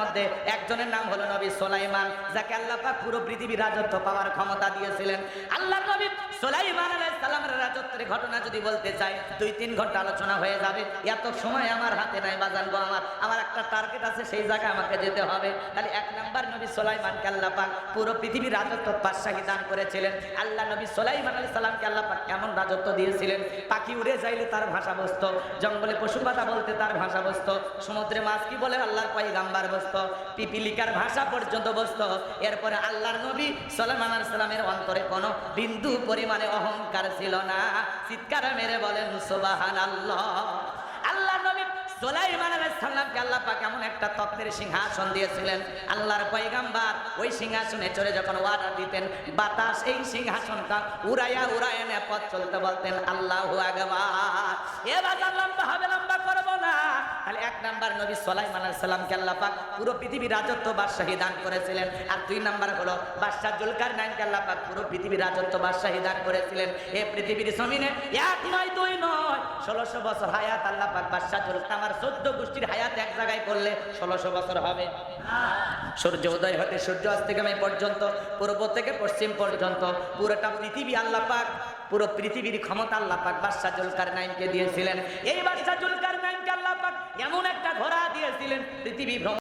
মধ্যে একজনের নাম হলো নবী সোলাইমান, যাকে আল্লাহ পাক পুরো পৃথিবীর রাজত্ব পাওয়ার ক্ষমতা দিয়েছিলেন। আল্লাহ নবী সোলাইমান সালামের রাজত্বের ঘটনা যদি বলতে চাই, দুই তিন ঘণ্টা আলোচনা হয়ে যাবে। এত সময় আমার হাতে নাই বাজানবো আমার। আমার একটা টার্গেট আছে, সেই জায়গায় আমাকে যেতে হবে। তাহলে এক নাম্বার নবী সোলাইমানকে আল্লাহ পাক পুরো পৃথিবীর রাজত্ব বাদশাহী দান করেছিলেন। আল্লাহ নবী সোলাইমান আলাইহিস সালামকে আল্লাহ পাক কেমন রাজত্ব দিয়েছিলেন, পাখি উড়ে যাইলে তার ভাষা বসত জঙ্গলে পশু পাতা বলতে তার ভাষা বসত সমুদ্রে মাছ কি বলে আল্লাহর পয়গাম্বার বসত পিপিলিকার ভাষা পর্যন্ত বসত এরপরে আল্লাহর নবী আলাইহিস সালামের অন্তরে কোনো বিন্দু পরিমাণে অহংকার ছিল না। চিৎকার মেরে বলেন, সুবহানাল্লাহ। আল্লাহ নবী আল্লাহ পাক এমন একটা তত্ত্বের সিংহাসন দিয়েছিলেন। আল্লাহর ওই সিংহাসনে যখন দিতেন, বাতাস এই সিংহাসনটা চলতে বলতেন, আল্লাহু লম্বা নাম্বার নবী সোলাইমান সালামকে আল্লাহ পাক পুরো পৃথিবীর রাজত্ব বাদশাহী দান করেছিলেন। আর দুই নাম্বার হলো বাদশাহ জুলকার নাইনকে আল্লাহ পাক পুরো পৃথিবীর রাজত্ব বাদশাহী দান করেছিলেন। এ পৃথিবীর জমিনে এক নয়, দুই নয়, ষোলোশো বছর হায়াত আল্লাহ পাক বাদশাহ জুলকার আমার চোদ্দ গোষ্ঠীর হায়াত এক জায়গায় করলে ষোলোশো বছর হবে। সূর্য উদয় হতে সূর্য অস্তগামী পর্যন্ত, পূর্ব থেকে পশ্চিম পর্যন্ত পুরোটা পৃথিবী আল্লাহ পাক, পুরো পৃথিবীর ক্ষমতা আল্লাহ পাক বাদশাহ জুলকার নাইনকে দিয়েছিলেন। এই বাদশাহ জুলকার পাক এমন একটা ঘোড়া দিয়েছিলেন পৃথিবী ভ্রমণ